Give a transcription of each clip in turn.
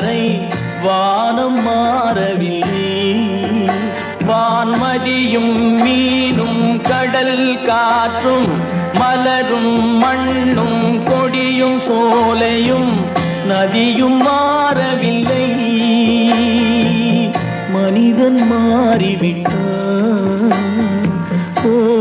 வரை வானம் மாறவில்லை. வான்மதியும் மீனும் கடல் காற்றும் மலரும் மண்ணும் கொடியும் சோலையும் நதியும் மாறவில்லை. மனிதன் மாறிவிட்டான். ஓ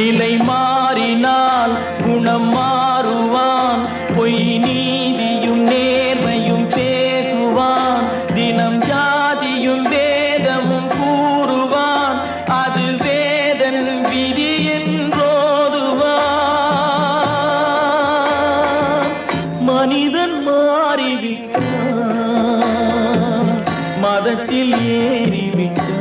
நிலை மாறினால் குணம் மாறுவான். பொய் நீதியும் நேர்மையும் பேசுவான். தினம் ஜாதியும் வேதமும் கூறுவான். அது வேதன் விதி என்றோதுவான். மனிதன் மாறிவிட்டான். மதத்தில் ஏறிவிட்டான்.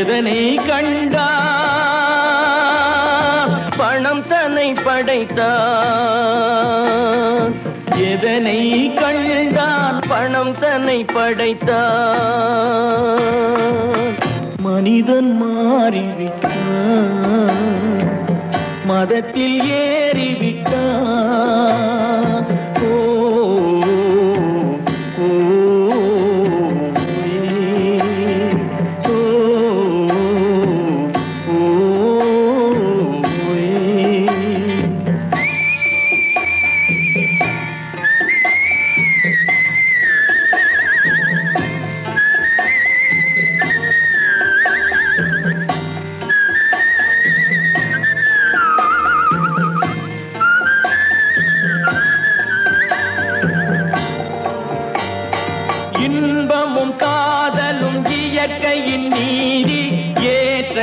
எதனை கண்டா? பணம் தன்னை படைத்தான் எதனை கண்டான் பணம் தன்னை படைத்தான் மனிதன் மாறிவிட்டான். மதத்தில் ஏறிவிட்டான்.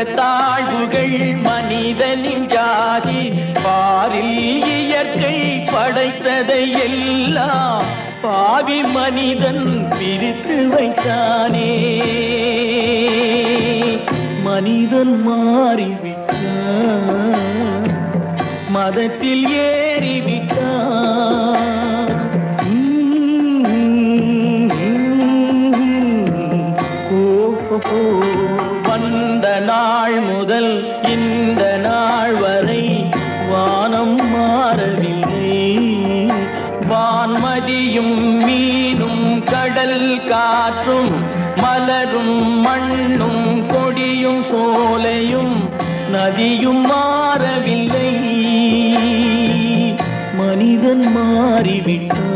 தாழ்வுகள் மனிதனின் ஜாதி பாரில் இயற்கை படைத்ததை எல்லாம் பாவி மனிதன் பிரித்து வைத்தானே. மனிதன் மாறிவிட்டான் மதத்தில் ஏறிவிட்டான். ஓஹோ. வந்த நாள் முதல் இந்த நாள் வரை வானம் மாறவில்லை. வான்மதியும் மீனும் கடல் காற்றும் மலரும் மண்ணும் கொடியும் சோலையும் நதியும் மாறவில்லை. மனிதன் மாறிவிட்டான்.